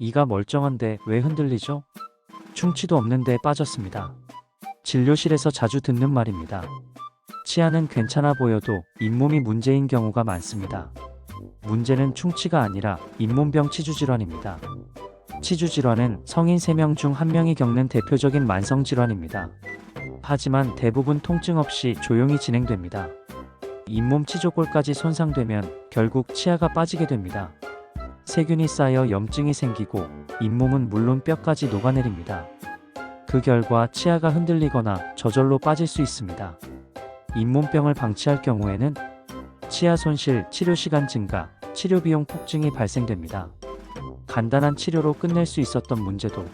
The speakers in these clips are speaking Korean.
이가 멀쩡한데 왜 흔들리죠? 충치도 없는데 빠졌습니다. 진료실에서 자주 듣는 말입니다. 치아는 괜찮아 보여도 잇몸이 문제인 경우가 많습니다. 문제는 충치가 아니라 잇몸병 치주질환입니다. 치주질환은 성인 3명 중 1명이 겪는 대표적인 만성질환입니다. 하지만 대부분 통증 없이 조용히 진행됩니다. 잇몸 치조골까지 손상되면 결국 치아가 빠지게 됩니다. 세균이 쌓여 염증이 생기고 잇몸은 물론 뼈까지 녹아내립니다. 그 결과 치아가 흔들리거나 저절로 빠질 수 있습니다. 잇몸병을 방치할 경우에는 치아 손실, 치료 시간 증가, 치료 비용 폭증이 발생됩니다. 간단한 치료로 끝낼 수 있었던 문제도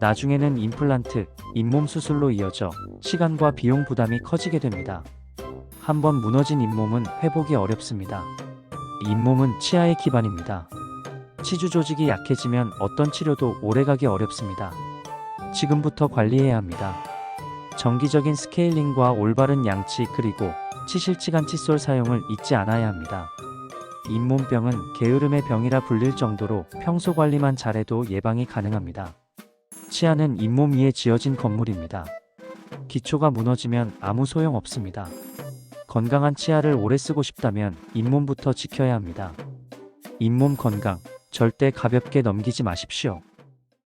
나중에는 임플란트, 잇몸 수술로 이어져 시간과 비용 부담이 커지게 됩니다. 한번 무너진 잇몸은 회복이 어렵습니다. 잇몸은 치아의 기반입니다. 치주 조직이 약해지면 어떤 치료도 오래가기 어렵습니다. 지금부터 관리해야 합니다. 정기적인 스케일링과 올바른 양치 그리고 치실치간 칫솔 사용을 잊지 않아야 합니다. 잇몸병은 게으름의 병이라 불릴 정도로 평소 관리만 잘해도 예방이 가능합니다. 치아는 잇몸 위에 지어진 건물입니다. 기초가 무너지면 아무 소용 없습니다. 건강한 치아를 오래 쓰고 싶다면 잇몸부터 지켜야 합니다. 잇몸 건강 절대 가볍게 넘기지 마십시오.